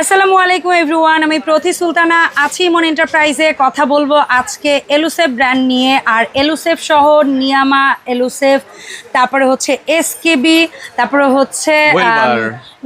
আসসালামু আলাইকুম এভরিওয়ান আমি প্রতি সুলতানা আছি ইমন এন্টারপ্রাইজে কথা বলব আজকে এলুসেফ ব্র্যান্ড নিয়ে। আর এলুসেফ সহ নিয়ামা এলুসেফ তারপরে হচ্ছে এসকেবি তারপরে হচ্ছে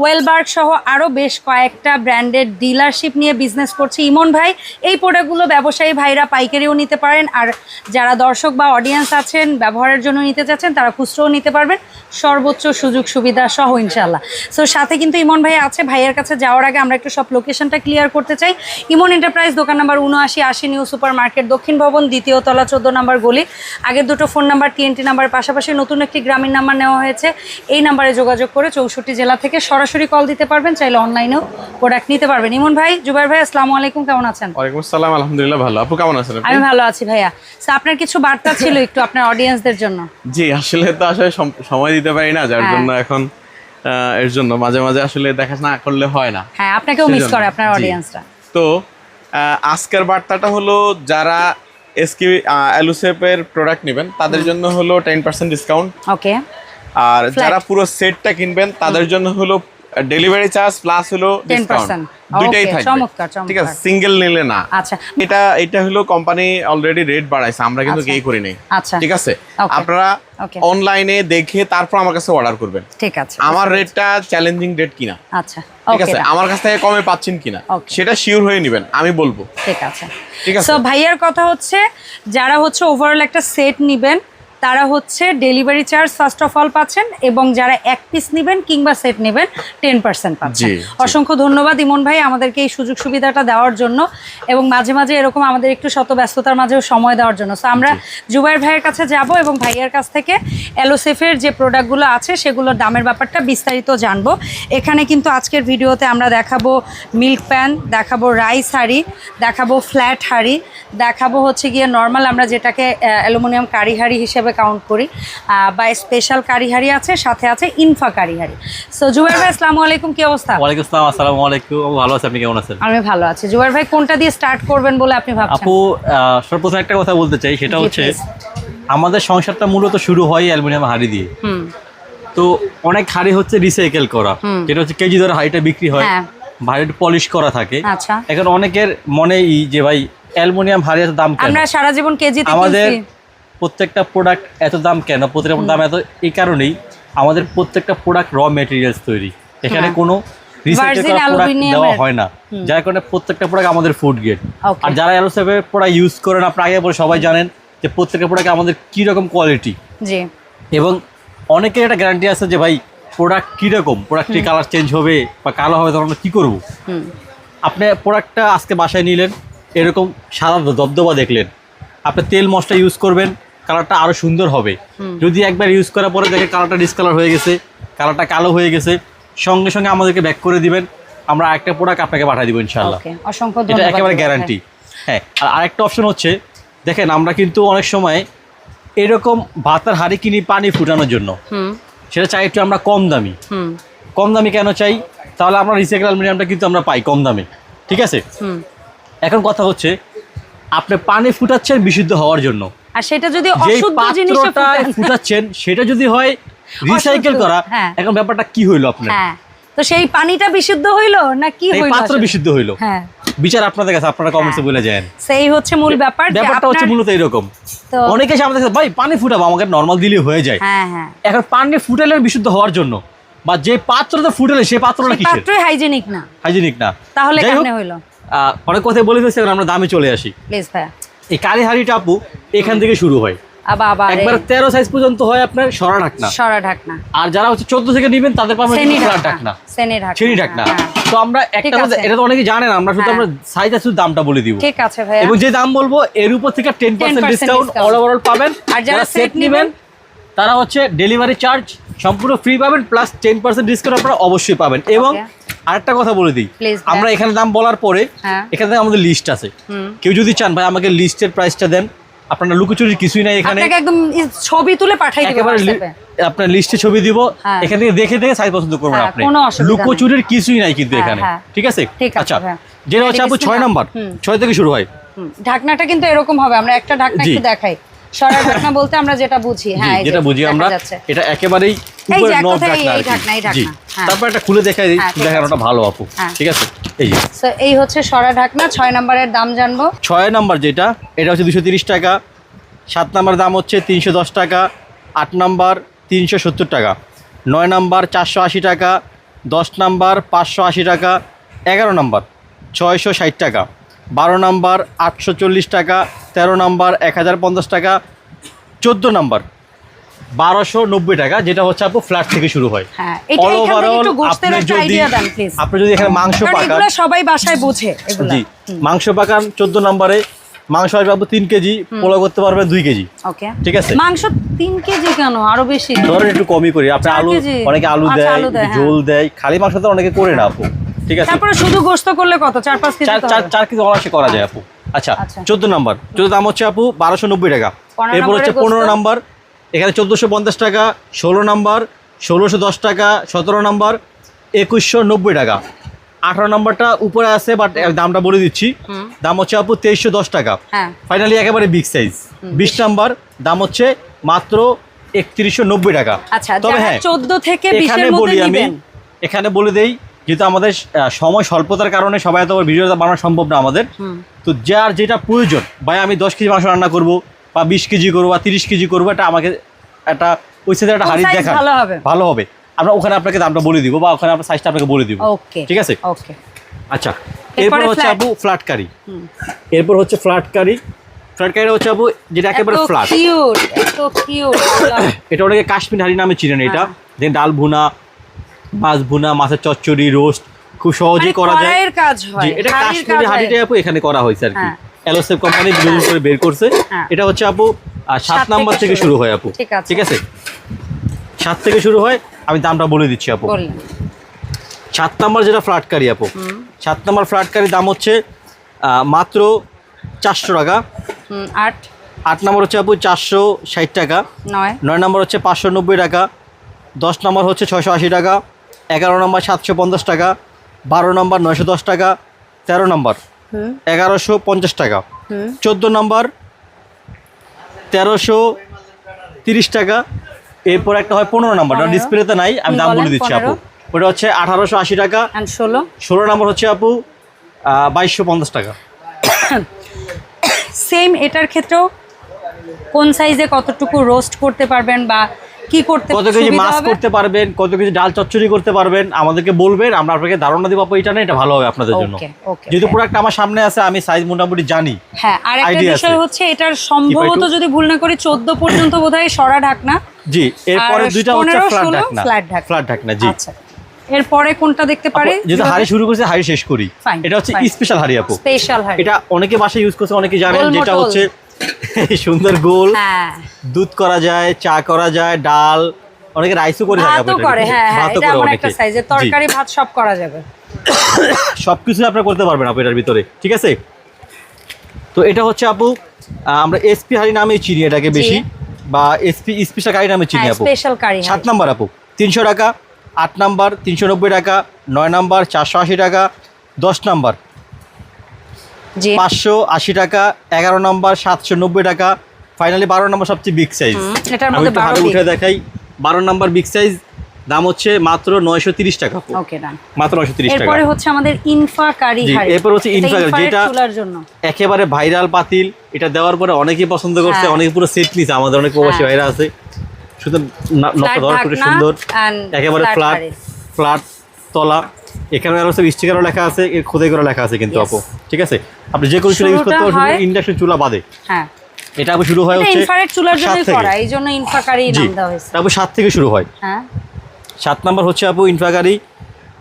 ওয়েলবার্গ সহ আরও বেশ কয়েকটা ব্র্যান্ডের ডিলারশিপ নিয়ে বিজনেস করছে। ইমন ভাই এই প্রোডাক্টগুলো ব্যবসায়ী ভাইরা পাইকারিও নিতে পারেন। আর যারা দর্শক বা অডিয়েন্স আছেন ব্যবহারের জন্য নিতে চাচ্ছেন তারা খুচরোও নিতে পারবেন। সর্বোচ্চ সুযোগ সুবিধা সহ ইনশাল্লাহ সো সাথে কিন্তু ইমন ভাই আছে। ভাইয়ের কাছে যাওয়ার আগে আমরা একটু সব লোকেশনটা ক্লিয়ার করতে চাই। ইমন এন্টারপ্রাইজ দোকান নাম্বার উনআশি আশি নিউ সুপার মার্কেট দক্ষিণ ভবন দ্বিতীয় তলা চোদ্দ নাম্বার গলি। আগের দুটো ফোন নাম্বার টিএনটি নাম্বার পাশাপাশি নতুন একটি গ্রামীণ নাম্বার নেওয়া হয়েছে। এই নাম্বারে যোগাযোগ করে চৌষট্টি জেলা থেকে সরাসরি কল দিতে পারবেন। চাইলে অনলাইনেও প্রোডাক্ট নিতে পারবেন। ইমন ভাই জুবাইর ভাই আসসালামু আলাইকুম। কেমন আছেন? ওয়ালাইকুম আসসালাম আলহামদুলিল্লাহ ভালো। আপু কেমন আছেন আমি ভালো আছি ভাইয়া। তো আপনার কিছু বার্তা ছিল একটু আপনার অডিয়েন্সদের জন্য? জি আসলে তো আসলে সময় দিতে পারি না যার হ্যাঁ। জন্য এখন এর জন্য মাঝে মাঝে আসলে দেখা না করলে হয় না। হ্যাঁ আপনাকেও মিস করে আপনার অডিয়েন্সটা তো আজকের বার্তাটা হলো যারা এসকি অ্যালুসেপের প্রোডাক্ট নেবেন তাদের জন্য হলো টেন পার্সেন্ট ডিসকাউন্ট ওকে আর যারা পুরো সেটটা কিনবেন তাদের জন্য হলো ডেলিভারি চার্জ প্লাস হলো 10% ডিসকাউন্ট দুইটাই থাকবে। চমৎকার, ঠিক আছে সিঙ্গেল নিলে না। আচ্ছা। এটা এটা হলো কোম্পানি অলরেডি রেট বাড়াইছে আমরা কিন্তু আচ্ছা। কেই করি নাই। আচ্ছা। ঠিক আছে? আপনারা অনলাইনে দেখে তারপর আমার কাছে অর্ডার করবেন। ঠিক আছে। আমার রেটটা চ্যালেঞ্জিং রেট কিনা? আচ্ছা। ঠিক আছে? আমার কাছ থেকে কমে পাচ্ছেন কিনা? সেটা শিওর হয়ে নেবেন আমি বলব। ঠিক আছে। ঠিক আছে। ভাইয়ার কথা হচ্ছে যারা হচ্ছে ওভারঅল একটা সেট নেবেন তারা হচ্ছে delivery charge first of all পাচ্ছেন এবং যারা এক পিস নেবেন কিংবা সেট নেবেন টেন পার্সেন্ট পাচ্ছেন। অসংখ্য ধন্যবাদ ইমন ভাই আমাদেরকে এই সুযোগ সুবিধাটা দেওয়ার জন্য এবং মাঝে মাঝে এরকম আমাদের একটু শত ব্যস্ততার মাঝেও সময় দেওয়ার জন্য। সো আমরা জুবাইর ভাইয়ের কাছে যাব এবং ভাইয়ের কাছ থেকে অ্যালোসেফের যে প্রোডাক্টগুলো আছে সেগুলোর দামের ব্যাপারটা বিস্তারিত জানব। এখানে কিন্তু আজকের ভিডিওতে আমরা দেখাবো মিল্ক প্যান দেখাবো রাইস হাঁড়ি দেখাবো ফ্ল্যাট হাঁড়ি দেখাবো হচ্ছে গিয়ে নর্মাল আমরা যেটাকে অ্যালুমিনিয়াম কারি হাঁড়ি হিসেবে কাউন্ট করি। বা স্পেশাল কারি হাঁড়ি আছে সাথে আছে ইনফা কারি হাঁড়ি সো জুবাইর ভাই আসসালামু আলাইকুম কি অবস্থা? ওয়ালাইকুম আসসালাম আসসালামু আলাইকুম। ভালো আছি আপনি কেমন আছেন? আমি ভালো আছি। জুবাইর ভাই কোনটা দিয়ে স্টার্ট করবেন বলে আপনি ভাবছেন? আপু সর্বপ্রথম একটা কথা বলতে চাই সেটা হচ্ছে আমাদের সংসারটা মূলত শুরু হয় অ্যালুমিনিয়াম হাড়ি দিয়ে। তো অনেক হাড়ি হচ্ছে রিসাইকেল করা। যেটা হচ্ছে কেজি ধরে হাড়িটা বিক্রি হয়। হ্যাঁ। পলিশ করা থাকে। আচ্ছা। এখন অনেকের মনে যে ভাই অ্যালুমিনিয়াম হাড়ি এত দাম আমরা সারা জীবন কেজিতে আমাদের প্রত্যেকটা প্রোডাক্ট এত দাম কেন? প্রত্যেকটা দাম এত এই কারণেই আমাদের প্রত্যেকটা প্রোডাক্ট র মেটেরিয়ালস তৈরি। এখানে হ্যাঁ। কোনো দেওয়া হয় না। যার কারণে প্রত্যেকটা প্রোডাক্ট আমাদের ফুড গ্রেড আর যারা প্রোডাক্ট ইউজ করেন আপনারা আগে বলে সবাই জানেন যে প্রত্যেকটা প্রোডাক্ট আমাদের কী রকম কোয়ালিটি এবং অনেকের একটা গ্যারান্টি আছে যে ভাই প্রোডাক্ট কীরকম? প্রোডাক্টটি কালার চেঞ্জ হবে বা কালো হবে তখন আমরা কী করব? আপনি প্রোডাক্টটা আজকে বাসায় নিলেন এরকম সাদা দবদবা দেখলেন। আপনি তেল মশলা ইউজ করবেন কালারটা আরও সুন্দর হবে। যদি একবার ইউজ করার পরে দেখে কালারটা ডিসকালার হয়ে গেছে কালারটা কালো হয়ে গেছে সঙ্গে সঙ্গে আমাদেরকে ব্যাক করে দিবেন আমরা একটা প্রোডাক্ট আপনাকে পাঠিয়ে দিব ইনশাল্লাহ ওকে অসংখ্য এটা একেবারে গ্যারান্টি হ্যাঁ আর আরেকটা অপশন হচ্ছে দেখেন আমরা কিন্তু অনেক সময় এরকম ভাতার হাড়ি কিনি পানি ফুটানোর জন্য। হুম। সেটা চাই একটু আমরা কম দামি। হুম। কম দামি কেন চাই? তাহলে আমরা রিসাইকেল অ্যালুমিনিয়ামটা কিন্তু আমরা পাই কম দামে। ঠিক আছে? হুম। এখন কথা হচ্ছে আপনি পানি ফুটাচ্ছেন বিশুদ্ধ হওয়ার জন্য। আর সেটা যদি অশুদ্ধ জিনিসে ফুটাচ্ছেন সেটা যদি হয় রিসাইকেল করা হ্যাঁ। এখন ব্যাপারটা কি হইল আপনার? হ্যাঁ। তো সেই পানিটা বিশুদ্ধ হইল না কি হইল পাত্র বিশুদ্ধ হইল। হ্যাঁ। বিচার আপনাদের কাছে আপনারা কমেন্টসে বলে যান। সেই হচ্ছে মূল ব্যাপার ব্যাপারটা হচ্ছে মূলত এরকম। তো অনেকে এসে আমাদের কাছে, ভাই পানি ফুটাবো আমাকে নর্মাল দিলে হয়ে যায়। হ্যাঁ হ্যাঁ। এখন পানি ফুটালে বিশুদ্ধ হওয়ার জন্য বা যে পাত্রটা ফুটালে সেই পাত্রটা কিসের? পাত্রই হাইজেনিক না। হাইজেনিক না। তাহলে কেমনে হইল? অনেক কথাই বলে ফেলছে আমরা দামে চলে আসি। প্লিজ এই কালী হাড়িটা আপু এখান থেকে শুরু হয়। একবার তেরো সাইজ পর্যন্ত হয় আপনার সরা ঢাকনা। সরা ঢাকনা। আর যারা হচ্ছে চোদ্দ থেকে নিবেন তাদের পাবেন ঢাকনা। ঢাকনা। হ্যাঁ। তো আমরা একটা কথা-। এটা তো অনেকে জানেন আমরা শুধু হ্যাঁ। আমরা সাইজ শুধু দামটা বলে দিব। ঠিক আছে ভাইয়া। এবং যে দাম বলব এর উপর থেকে টেন পার্সেন্ট ডিসকাউন্ট ওভারঅল পাবেন। আর যারা সেট নেবেন তারা হচ্ছে ডেলিভারি চার্জ সম্পূর্ণ ফ্রি পাবেন প্লাস টেন পার্সেন্ট ডিসকাউন্ট আপনারা অবশ্যই পাবেন। এবং আরেকটা কথা বলে দিই। আমরা এখানে দাম বলার পরে হ্যাঁ। এখানে আমাদের লিস্ট আছে। কেউ যদি চান ভাই আমাকে লিস্টের প্রাইসটা দেন। আপনারা লুকোচুরির কিছুই নাই এখানে। একদম ছবি তুলে পাঠাই লি- আপনার লিস্টে ছবি দিব। হ্যাঁ। এখান থেকে দেখে দেখে সাইজ পছন্দ করবেন হ্যাঁ, আপনি। লুকোচুরির কিছুই নাই কিন্তু এখানে। ঠিক আছে? আচ্ছা। যেটা হচ্ছে আপু ছয়। নাম্বার। ছয় থেকে শুরু হয়। ঢাকনাটা কিন্তু এরকম হবে। আমরা একটা ঢাকনা একটু দেখাই। সরা ঢাকনা বলতে আমরা যেটা বুঝি। হ্যাঁ যেটা বুঝি আমরা এটা একেবারেই উপরে নব ঢাকনা জি হ্যাঁ। তারপর একটা খুলে দেখাই দিই হ্যাঁ, দেখানোটা ভালো আপু হ্যাঁ। ঠিক আছে? এই যে। এই হচ্ছে সরা ঢাকনা ছয় নম্বরের দাম জানব। ছয় নাম্বার যেটা এটা হচ্ছে দুশো তিরিশ টাকা সাত নাম্বার দাম হচ্ছে তিনশো দশ টাকা আট নাম্বার তিনশো সত্তর টাকা নয় নাম্বার চারশো আশি টাকা দশ নাম্বার পাঁচশো আশি টাকা এগারো নাম্বার ছয়শো ষাট টাকা বারো নাম্বার আটশো চল্লিশ টাকা তেরো নাম্বার এক হাজার পঞ্চাশ টাকা চোদ্দ নাম্বার বারোশো নব্বই টাকা যেটা হচ্ছে আপু ফ্ল্যাট থেকে শুরু হয়। হ্যাঁ আপনি যদি- আপনি এখানে মাংস পাকান সবাই বাসায় বোঝে জি মাংস পাকান চোদ্দ নম্বরে মাংস আসবে আপু তিন কেজি পোলাও করতে পারবেন দুই কেজি। ঠিক আছে? মাংস তিন কেজি কেন? আরও বেশি। ধরেন একটু কমই করি আপনি আলু অনেকে আলু আচ্ছা, দেয় দেয়, হ্যাঁ। ঝোল দেয় খালি মাংস তো অনেকে করে না আপু। ঠিক আছে? তারপরে শুধু গোস্ত করলে কত? চার পাঁচ কেজি চার কেজি অনায়াসে করা যায় আপু। আচ্ছা আচ্ছা। চোদ্দ নাম্বার। চোদ্দ দাম হচ্ছে আপু বারোশো নব্বই টাকা। এরপর হচ্ছে পনেরো? নাম্বার। এখানে চোদ্দোশো পঞ্চাশ টাকা ষোলো নাম্বার ষোলোশো দশ টাকা সতেরো নাম্বার একুশশো নব্বই টাকা। আঠারো নাম্বারটা উপরে আছে বাট দামটা বলে দিচ্ছি। দাম হচ্ছে আপু তেইশশো দশ টাকা। হ্যাঁ। ফাইনালি একেবারে বিগ সাইজ বিশ নাম্বার দাম হচ্ছে মাত্র একত্রিশশো নব্বই টাকা। আচ্ছা তবে হ্যাঁ চোদ্দ থেকে এখানে বলি আমি এখানে বলে দেই যেহেতু আমাদের সময় স্বল্পতার কারণে সবাই তো ভিডিওটা বানানো সম্ভব না আমাদের। তো যার যেটা প্রয়োজন ভাই আমি দশ কেজি মাংস রান্না করব বা বিশ কেজি করব বা তিরিশ কেজি করব এটা আমাকে একটা ওই সাথে একটা হাড়ি দেখান ভালো হবে? আমরা ওখানে আপনাকে দামটা বলে দিব বা ওখানে আপনার সাইজটা আপনাকে বলে দিব। ঠিক আছে? ওকে। আচ্ছা এরপর হচ্ছে আপু ফ্ল্যাট কারি এরপর হচ্ছে ফ্ল্যাট কারি ফ্ল্যাট কারি হচ্ছে আপু যেটা একেবারে ফ্ল্যাট কিউট এত কিউট এটা অনেকে কাশ্মীর হাড়ি নামে চিনেন এটা। হ্যাঁ। ডাল ভুনা মাছ ভুনা মাছের চচ্চড়ি রোস্ট খুব সহজেই করা যায়। কড়াইয়ের কাজ হয় এটা কাশ্মীরি কাজ আপু এখানে করা হয়েছে আর কি। এলোসেফ কোম্পানি বিনোদন করে বের করছে। হ্যাঁ। এটা হচ্ছে আপু সাত নাম্বার থেকে শুরু। শুরু হয় আপু। ঠিক আছে। সাত থেকে শুরু হয় আমি দামটা বলে দিচ্ছি আপু। সাত নাম্বার যেটা ফ্ল্যাট কারি আপু সাত নাম্বার ফ্ল্যাট কারি দাম হচ্ছে মাত্র চারশো টাকা। আট। আট নম্বর হচ্ছে আপু চারশো ষাট টাকা। নয়। নয় নম্বর হচ্ছে পাঁচশো নব্বই টাকা। দশ নম্বর হচ্ছে ছয়শো আশি টাকা। এগারো নম্বর সাতশো পঞ্চাশ টাকা বারো নম্বর নয়শো দশ টাকা তেরো নম্বর এগারোশো পঞ্চাশ টাকা। চোদ্দ নম্বর তেরোশো তিরিশ টাকা এরপর একটা হয় পনেরো নম্বর। ডিসপ্লেতে নাই আমি দাম বলে দিচ্ছি আপু। ওটা হচ্ছে আঠারোশো আশি টাকা। ষোলো? ষোলো নম্বর হচ্ছে আপু বাইশশো পঞ্চাশ টাকা। সেম এটার ক্ষেত্রেও কোন সাইজে কতটুকু রোস্ট করতে পারবেন বা কি করতে কত কেজি মাছ করতে পারবেন কত কেজি ডাল চচ্চড়ি করতে পারবেন আমাদেরকে বলবেন আমরা আপনাকে ধারণা দিব এটা না এটা ভালো হবে আপনাদের জন্য। যেহেতু প্রোডাক্ট আমার সামনে আছে আমি সাইজ মোটামুটি জানি। হ্যাঁ আর একটা বিষয় হচ্ছে এটার সম্ভবত যদি ভুল না করি চোদ্দ পর্যন্ত বোধহয় সরা ঢাকনা। জি এরপরে দুইটা হচ্ছে ফ্ল্যাট ঢাকনা। ফ্ল্যাট ঢাকনা। জি। আচ্ছা। এরপরে কোনটা দেখতে পারি? যেহেতু হাড়ি শুরু করছে হাড়ি শেষ করি। এটা হচ্ছে স্পেশাল হাড়ি আপু। স্পেশাল হাড়ি। এটা অনেকে বাসায় ইউজ করছে অনেকে জানেন যেটা হচ্ছে সুন্দর গোল। হ্যাঁ। দুধ করা যায় চা করা যায় ডাল। অনেকে রাইসও করে থাকে ভাতও করে হ্যাঁ হ্যাঁ এটা এমন একটা সাইজের তরকারি ভাত সব করা যাবে। সবকিছু আপনারা করতে পারবেন আপু এটার ভিতরে ঠিক আছে? তো এটা হচ্ছে আপু আমরা এসপি হাড়ি নামে চিনি এটাকে বেশি বা এসপি স্পেশাল হাড়ি নামে চিনি আপু। স্পেশাল কারি সাত নাম্বার আপু তিনশো টাকা আট নাম্বার তিনশো নব্বই টাকা নয় নাম্বার চারশো আশি টাকা দশ নাম্বার। পাঁচশো আশি টাকা এগারো নাম্বার সাতশো নব্বই টাকা। ফাইনালি বারো নাম্বার সবচেয়ে বিগ সাইজ হুম, এটার আমি একটু হাতে উঠে দেখাই। বারো নাম্বার বিগ সাইজ দাম হচ্ছে মাত্র নয়শো তিরিশ টাকা ওকে ডান মাত্র নয়শো তিরিশ টাকা। এরপরে হচ্ছে আমাদের ইনফা কারি হাড়ি এরপর হচ্ছে এটা ইনফা কারি, যেটা- একেবারে ভাইরাল পাতিল। এটা দেওয়ার পরে অনেকেই পছন্দ করছে হ্যাঁ। অনেকে পুরো সেট নিছে আমাদের অনেক প্রবাসী হ্যাঁ। ভাইরা আছে। শুধু Flat ধর করে সুন্দর। একেবারে ফ্ল্যাট ফ্ল্যাট তলা। এখানে আরও সব স্টিকারও লেখা আছে এর খোদাই করে লেখা আছে কিন্তু. আপু। ঠিক আছে? আপনি যে কোনো চুলা ইউজ করতে হয়- ইন্ডাকশন চুলা বাদে। হ্যাঁ। এটা আপু শুরু হয় হচ্ছে ইনফ্রারেড চুলার থেকে। করা এই জন্য ইনফা কারি জি নাম দেওয়া হয়েছে। তারপর সাত থেকে শুরু হয়। হ্যাঁ। সাত নাম্বার হচ্ছে আপু ইনফাগারি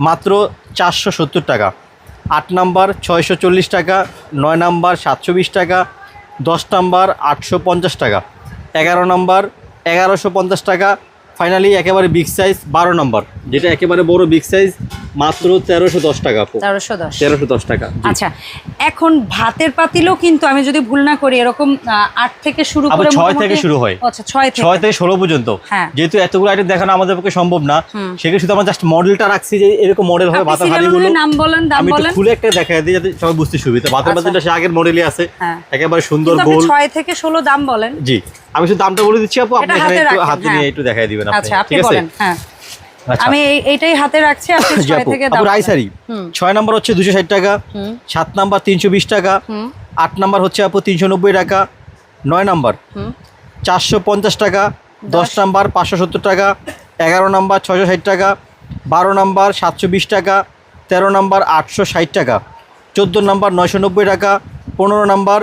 মাত্র চারশো সত্তর টাকা। আট নাম্বার ছয়শো চল্লিশ টাকা নয় নাম্বার সাতশো বিশ টাকা দশ নাম্বার আটশো পঞ্চাশ টাকা। এগারো নাম্বার এগারোশো পঞ্চাশ টাকা ফাইনালি একেবারে বিগ সাইজ বারো নাম্বার যেটা একেবারে বড় বিগ সাইজ মাত্র তেরোশো দশ টাকা তেরোশো দশ। তেরোশো দশ টাকা আচ্ছা এখন ভাতের পাতিলও কিন্তু আমি যদি ভুল না করি এরকম আট থেকে শুরু করে ছয় থেকে শুরু হয়। আচ্ছা ছয় থেকে। ছয় থেকে ষোলো পর্যন্ত। হ্যাঁ। যেহেতু এতগুলো আইটেম দেখানো আমাদের পক্ষে সম্ভব না সেক্ষেত্রে শুধু আমরা জাস্ট মডেলটা রাখছি যে এরকম মডেল হবে ভাতের serial নাম বলেন দাম বলেন। খুলে একটা দেখা দিই যাতে সবাই বুঝতে সুবিধা। ভাতের আচ্ছা। পাতিলটা সে আগের মডেলই আছে হ্যাঁ। একেবারে সুন্দর গোল। ছয় থেকে ষোলো দাম বলেন। জি। আমি শুধু দামটা বলে দিচ্ছি আপু আপনি এখানে হাতে একটু হাতে হ্যাঁ। নিয়ে একটু দেখাই দিবেন আপনি। আচ্ছা ঠিক আছে? হ্যাঁ। আমি এই- এইটাই হাতে রাখছি আপনি ছয় থেকে দাম। রাইসারি হুম। ছয় নাম্বার হচ্ছে দুশো ষাট টাকা হুম। সাত নাম্বার তিনশো বিশ টাকা হুম। আট নাম্বার হচ্ছে আপু তিনশো নব্বই টাকা নয় নাম্বার হুম। চারশো পঞ্চাশ টাকা দশ। নাম্বার পাঁচশো সত্তর টাকা এগারো নাম্বার ছয়শো ষাট টাকা বারো নাম্বার সাতশো বিশ টাকা তেরো নাম্বার আটশো ষাট টাকা চোদ্দ নাম্বার নয়শো নব্বই টাকা পনেরো নাম্বার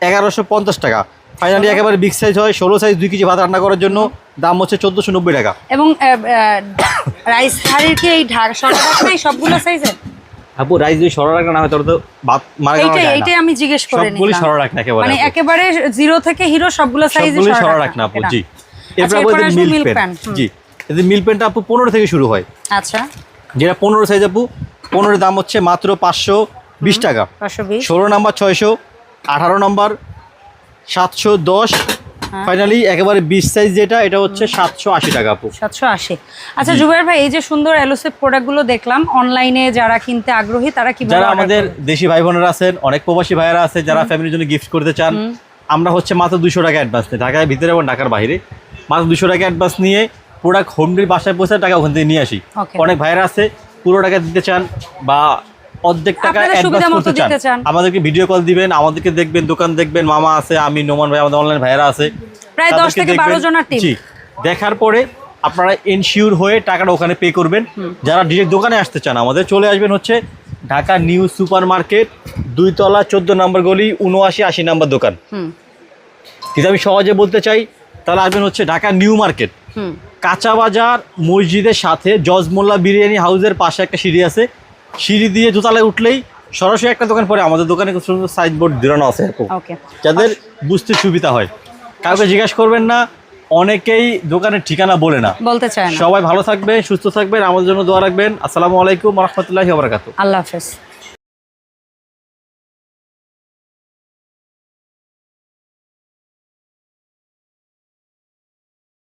এগারোশো পঞ্চাশ টাকা। ফাইনালি একেবারে বিগ সাইজ হয় ষোলো সাইজ দুই কেজি ভাত রান্না করার জন্য দাম হচ্ছে চোদ্দোশো নব্বই টাকা। এবং রাইস হাড়ির কি এই ঢাক সরকার নাই সবগুলো সাইজের? আপু রাইস যদি সরো রাখা না হয় তাহলে তো ভাত মারা গেল এইটাই এইটাই আমি জিজ্ঞেস করে সবগুলি নিলাম সরো রাখ একেবারে মানে একেবারে জিরো থেকে হিরো সবগুলো সাইজে সবগুলি সরো রাখ না আপু জি। এরপর আপু এরপরে মিল্ক milk প্যান্ট জি এদের মিল্ক প্যান্টটা আপু পনেরো থেকে শুরু হয়। আচ্ছা। যেটা পনেরো সাইজ আপু পনেরোর দাম হচ্ছে মাত্র পাঁচশো বিশ টাকা। পাঁচশো বিশ। ষোলো নাম্বার ছয়শো আঠারো নাম্বার সাতশো দশ। ফাইনালি একেবারে বিশ সাইজ যেটা এটা হচ্ছে সাতশো আশি টাকা আপু। সাতশো আশি। আচ্ছা জুবাইর ভাই এই যে সুন্দর এলোসেপ প্রোডাক্টগুলো দেখলাম অনলাইনে যারা কিনতে আগ্রহী তারা কীভাবে যারা আমাদের দেশি ভাই বোনেরা আছেন অনেক প্রবাসী ভাইয়েরা আছে যারা ফ্যামিলির জন্য গিফট করতে চান আমরা হচ্ছে মাত্র দুশো টাকা অ্যাডভান্স নিই। ঢাকার ভিতরে এবং ঢাকার বাইরে। মাত্র দুশো টাকা অ্যাডভান্স নিয়ে প্রোডাক্ট হোম ডেলিভারি বাসায় পৌঁছে টাকা ওখান থেকে নিয়ে আসি। অনেক ভাইয়েরা আছে পুরো টাকা দিতে চান বা অর্ধেক টাকা অ্যাডভান্স করতে চান। আমাদেরকে ভিডিও কল দিবেন আমাদেরকে দেখবেন দোকান দেখবেন মামা আছে আমি নোমান ভাই আমাদের অনলাইন ভাইয়েরা আছে। প্রায় দশ তাদেরকে থেকে বারো দেখবেন। জনের টিম জি। দেখার পরে আপনারা ইনশিওর হয়ে টাকাটা ওখানে পে করবেন। যারা ডিরেক্ট দোকানে আসতে চান আমাদের চলে আসবেন হচ্ছে ঢাকা নিউ সুপার মার্কেট দুইতলা চোদ্দ নম্বর গলি উনআশি আশি নম্বর দোকান। যদি আমি সহজে বলতে চাই তাহলে আসবেন হচ্ছে ঢাকা নিউ মার্কেট। কাঁচা বাজার মসজিদের সাথে জজমোল্লা বিরিয়ানি হাউসের পাশে একটা সিঁড়ি আছে। সিঁড়ি দিয়ে দোতলায় উঠলেই সরাসরি একটা দোকান পরে আমাদের দোকানে সাইনবোর্ড দিলানো আছে যাদের বুঝতে সুবিধা হয়। কাউকে জিজ্ঞাসা করবেন না অনেকেই দোকানের ঠিকানা বলে না। বলতে চায় সবাই ভালো থাকবেন সুস্থ থাকবেন আমাদের জন্য দোয়া রাখবেন। আসসালামু আলাইকুম রহমতুল্লাহ আল্লাহ হাফেজ।